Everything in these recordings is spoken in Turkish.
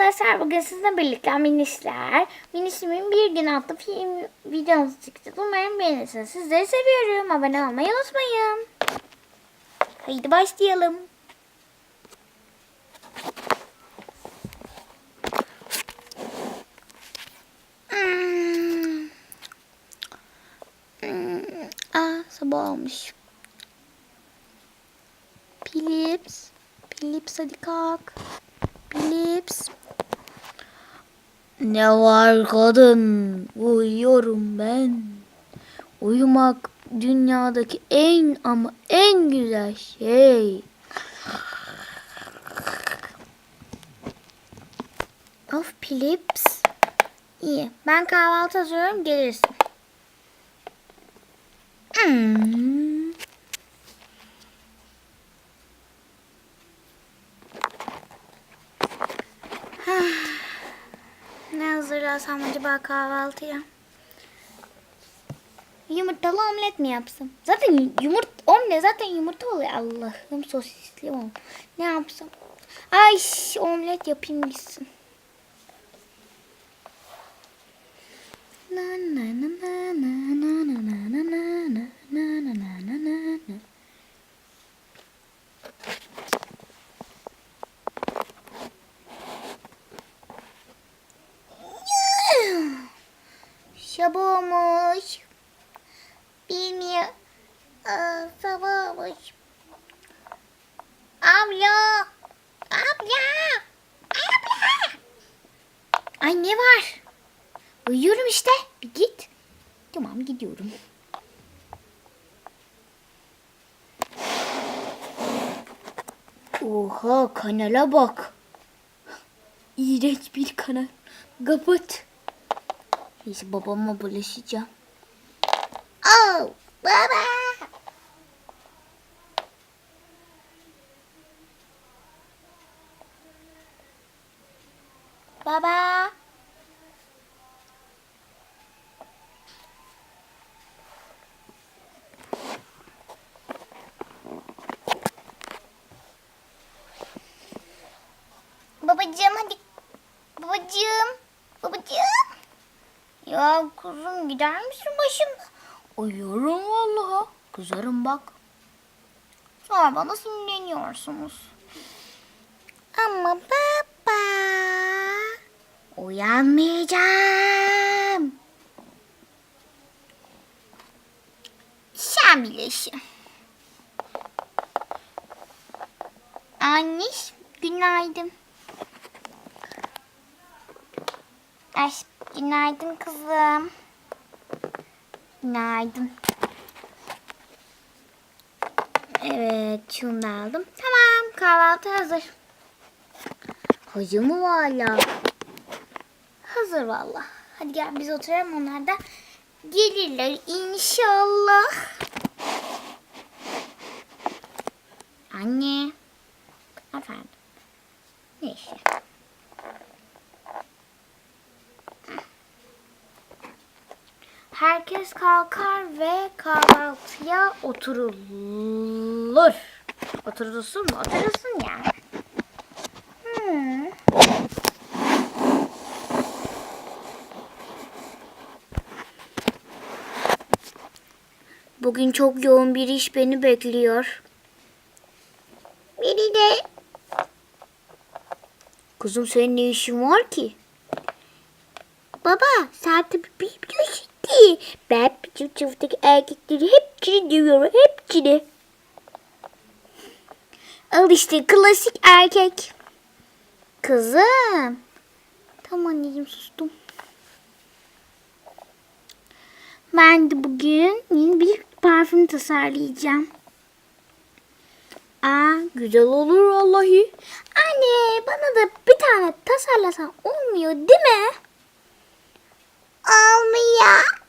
arkadaşlar bugün sizinle birlikte Minişler, Minişimin bir gün adlı film videomuzu çıktı. Umarım beğenirsiniz. Sizleri seviyorum. Abone olmayı unutmayın. Haydi başlayalım. Hmm. Hmm. Sabah olmuş. Philips. Philips hadi kalk. Philips. Ne var kadın? Uyuyorum ben. Uyumak dünyadaki en ama en güzel şey. Of Philips. İyi. Ben kahvaltı hazırlıyorum. Gelirsin. Hmm. Ne hazırlasam acaba kahvaltıya? Yumurtalı omlet mi yapsam? Zaten yumurt omlet zaten yumurta oluyor. Allah'ım sosisli o. Ne yapsam? Ay omlet yapayım gitsin. Na na na na na na na na na na na na na na na na. Sabah olmuş. Bilmiyorum. Aa, sabah olmuş. Abla. Abla. Abla. Ay ne var? Uyuyorum işte. Bir git. Tamam gidiyorum. Oha kanala bak. İğrenç bir kanal. Kapat. Neyse babama bulaşacağım. Oh baba. Baba. Babacığım hadi. Babacığım. Babacığım. Ya kuzum gider misin başımda? Uyuyorum vallahi. Kızarım bak. Sonra bana sinirleniyorsunuz. Ama baba. Uyanmayacağım. Sen bilirsin. Anniş günaydın. Ay, günaydın kızım. Günaydın. Evet, şunu da aldım. Tamam, kahvaltı hazır. Hazır mı valla? Hazır valla. Hadi gel biz oturalım onlar da gelirler inşallah. Anne. Efendim. Neyse. Herkes kalkar ve kahvaltıya oturulur. Oturulsun mu? Oturulsun yani. Hmm. Bugün çok yoğun bir iş beni bekliyor. Beni de. Kızım senin ne işin var ki? Baba sen de bilmiyorsun ki. Ben bizim çiftlik erkekleri hepsini dövüyorum. Hepsini. Al işte klasik erkek. Kızım. Tamam anneciğim sustum. Ben de bugün yeni bir parfüm tasarlayacağım. Aa, güzel olur vallahi. Anne bana da bir tane tasarlasan olmuyor değil mi? Olmuyor.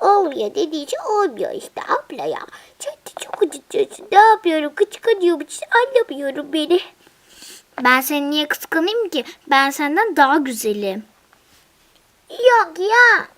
Olmuyor dediği için olmuyor işte abla ya. De çok acıtıyorsun. Ne yapıyorum? Kıskanıyor musun? Anlamıyorum beni. Ben seni niye kıskanayım ki? Ben senden daha güzelim. Yok ya.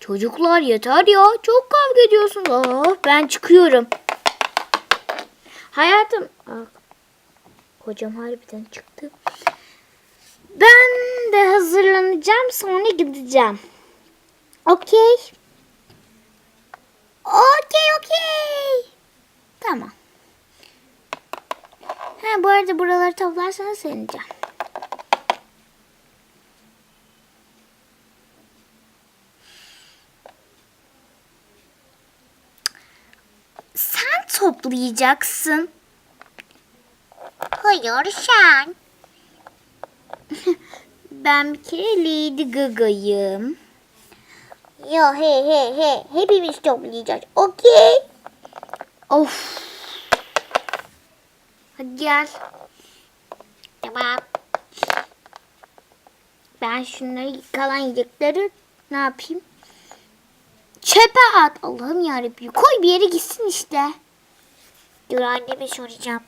Çocuklar yeter ya. Çok kavga ediyorsunuz. Oh, ben çıkıyorum. Hayatım. Aa, hocam harbiden çıktı. Ben de hazırlanacağım sonra gideceğim. Okey. Okey okey. Tamam. Ha bu arada buraları toplarsanız sevineceğim. Sen toplayacaksın. Hayır sen. ben bir kere Lady Gaga'yım. Ya he he he. Hepimiz toplayacağız. Okey. Of. Hadi gel. Tamam. Ben şunları kalan yiyecekleri ne yapayım? Çöpe at. Allah'ım yarabbim. Koy bir yere gitsin işte. Dur anneme soracağım.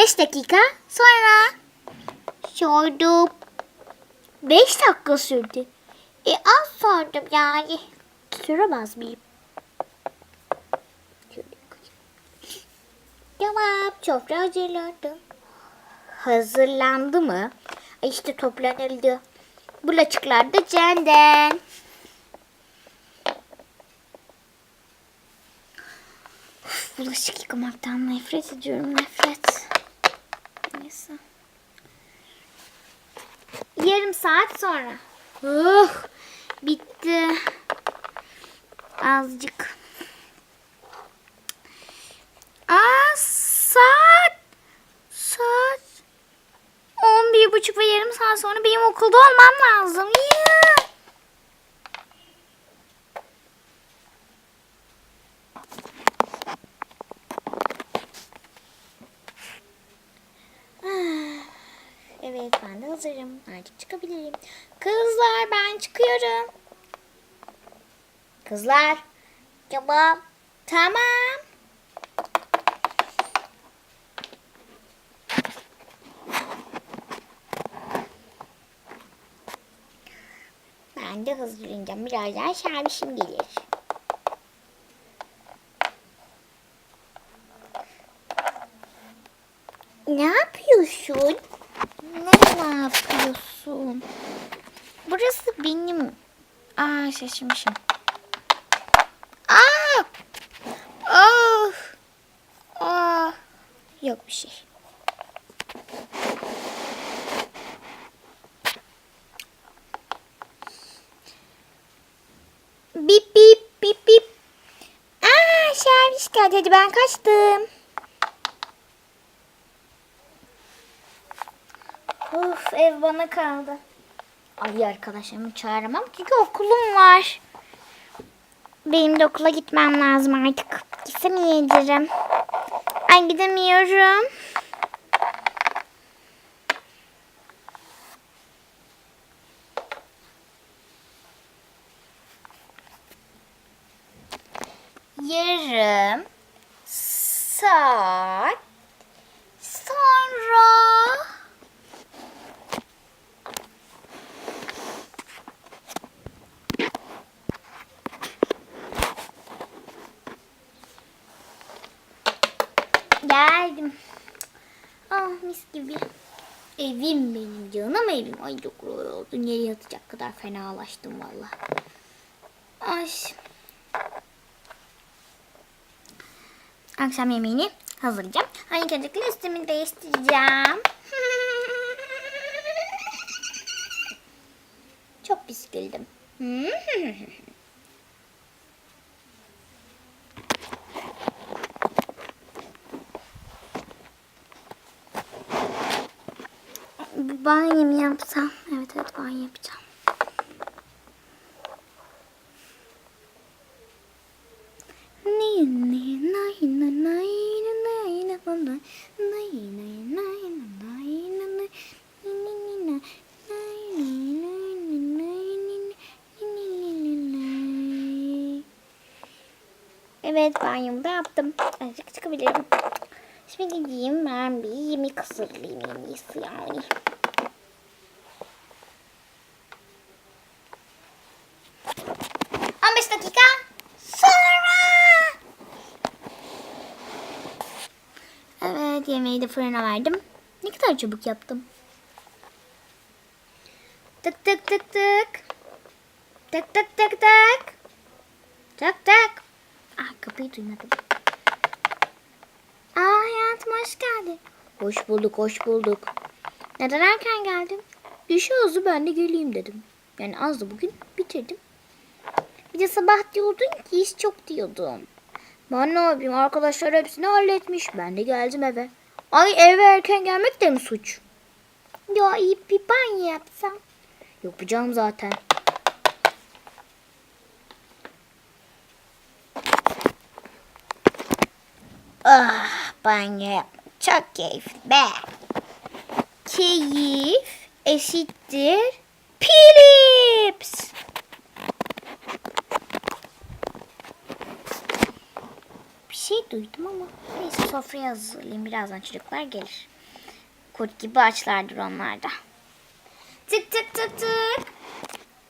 Beş dakika sonra. Sordum. Beş dakika sürdü. E az sordum yani. Süremez miyim? Tamam. Sofra hazırlandı. Hazırlandı mı? E İşte toplanıldı. Bulaşıklar da Cenden. Bulaşık yıkamaktan nefret ediyorum nefret. Neyse. Yarım saat sonra. Uh, bitti. Azıcık. Aa, saat. Saat. On bir buçuk ve yarım saat sonra benim okulda olmam lazım. Yeah. Ah, Evet ben de hazırım. Artık çıkabilirim. Kızlar ben çıkıyorum. Kızlar. Tamam. Tamam. Ben de hazırlanacağım. Birazdan servisim gelir. Ne yapıyorsun? Ne, yapıyorsun? Burası benim. Aa şaşırmışım. Aa! Ah! Aa! Yok bir şey. Bip bip bip bip. Aa servis geldi. Hadi ben kaçtım. Of ev bana kaldı. Ay arkadaşlarımı çağıramam çünkü okulum var. Benim de okula gitmem lazım artık. Gitsem iyi ederim. Ay gidemiyorum. Yarım saat sonra Geldim. Ah mis gibi. Evim benim canım evim. Ay çok oldu. Nereye yatacak kadar fenalaştım valla. Ay. Akşam yemeğini hazırlayacağım. Hani öncelikle üstümü değiştireceğim. Çok pis güldüm. Bir banyo mu yapsam? Evet evet banyo yapacağım. Evet banyomu da yaptım. Azıcık çıkabilirim. Şimdi gideyim ben bir yemek hazırlayayım en iyisi yani. On beş dakika sonra. Evet yemeği de fırına verdim. Ne kadar çabuk yaptım. Tık tık tık tık. Tık tık tık tık. Tık tık. Ah kapıyı duymadım. Aa hayatım hoş geldin. Hoş bulduk hoş bulduk. Neden erken geldin? İşi azdı ben de geleyim dedim. Yani azdı bugün bitirdim. Bir de sabah diyordun ki iş çok diyordum. Ben ne yapayım arkadaşlar hepsini halletmiş. Ben de geldim eve. Ay eve erken gelmek de mi suç? Ya iyi bir banyo yapsam. Yapacağım zaten. Ah banyo çok keyifli be. Keyif eşittir Philips. Bir şey duydum ama neyse sofraya hazırlayayım. Birazdan çocuklar gelir. Kurt gibi açlardır onlar da. Tık tık tık tık.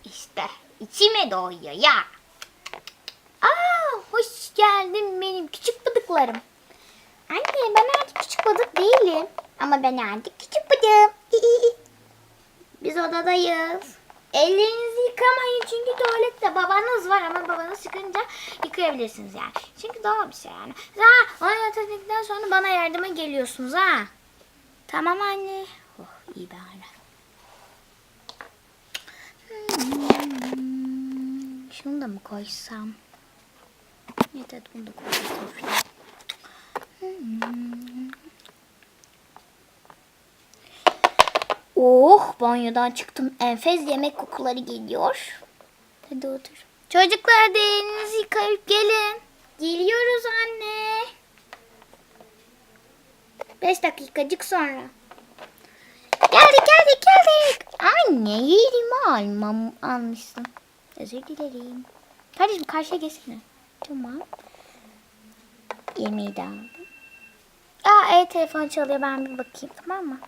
İşte içime doğuyor ya. Aa, hoş geldin benim küçük bıdıklarım. Anne ben artık küçük bıdık değilim. Ama ben artık küçük bıdığım. Biz odadayız. Ellerinizi yıkamayın çünkü tuvalette babanız var ama babanız çıkınca yıkayabilirsiniz yani. Çünkü doğal bir şey yani. Ha, onu yatırdıktan sonra bana yardıma geliyorsunuz ha. Tamam anne. Oh iyi bari. Hmm, şunu da mı koysam? Evet bunu da koysam. Hmm. Oh banyodan çıktım. Enfes yemek kokuları geliyor. Hadi otur. Çocuklar elinizi yıkayıp gelin. Geliyoruz anne. Beş dakikacık sonra. Geldik geldik geldik. Anne yerimi almam almışsın. Özür dilerim. Kardeşim karşıya geçsene. Tamam. Yemeği de aldım. Aa evet telefon çalıyor ben bir bakayım tamam mı?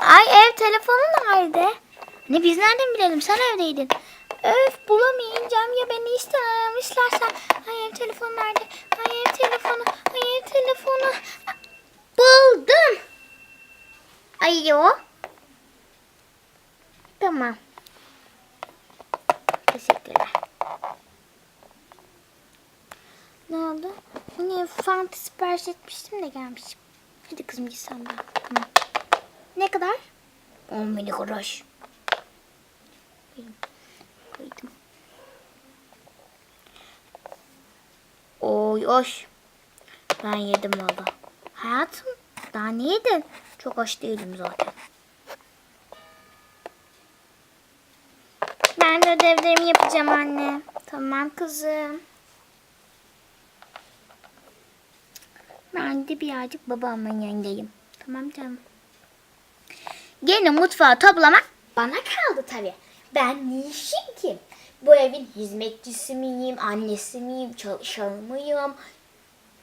Ay ev telefonu nerede? Ne biz nereden bilelim sen evdeydin. Öf bulamayacağım ya beni işte aramışlarsa. Ay ev telefonu nerede? Ay ev telefonu. Ay ev telefonu. Buldum. Alo. Tamam. Teşekkürler. Ne oldu? Yine fanta sipariş etmiştim de gelmişim. Hadi kızım git sen de. Tamam. Ne kadar? 10 milikuruş. Koydum. Oy oy. Ben yedim valla. Hayatım daha ne yedin? Çok aç değilim zaten. Ben de ödevlerimi yapacağım anne. Tamam kızım. Ben de birazcık babamın yanındayım. Tamam canım. Gene mutfağı toplamak bana kaldı tabii. Ben ne işim ki? Bu evin hizmetçisi miyim, annesi miyim, çalışanı mıyım?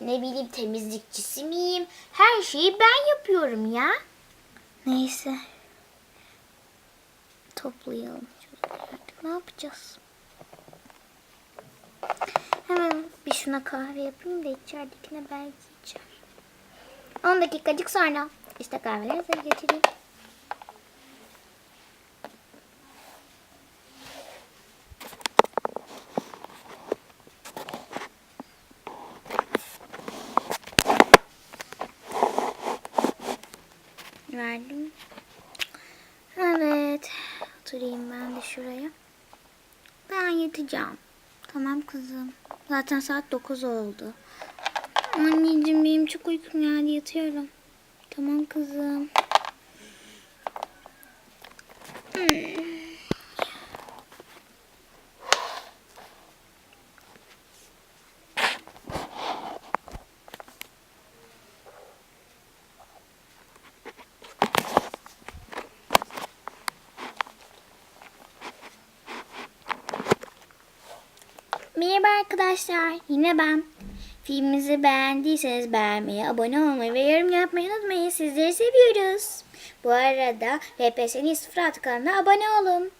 Ne bileyim temizlikçisi miyim? Her şeyi ben yapıyorum ya. Neyse. Toplayalım. Ne yapacağız? Hemen bir şuna kahve yapayım da içeridekine belki. 10 dakikacık sonra işte kahveleri hazır getireyim. Verdim. Evet. Oturayım ben de şuraya. Ben yatacağım. Tamam kızım. Zaten saat 9 oldu. Anneciğim benim çok uykum geldi yatıyorum. Tamam kızım. Merhaba arkadaşlar. Yine ben. Filmimizi beğendiyseniz beğenmeyi, abone olmayı ve yorum yapmayı unutmayın. Sizleri seviyoruz. Bu arada VPS'nin 06 kanalına abone olun.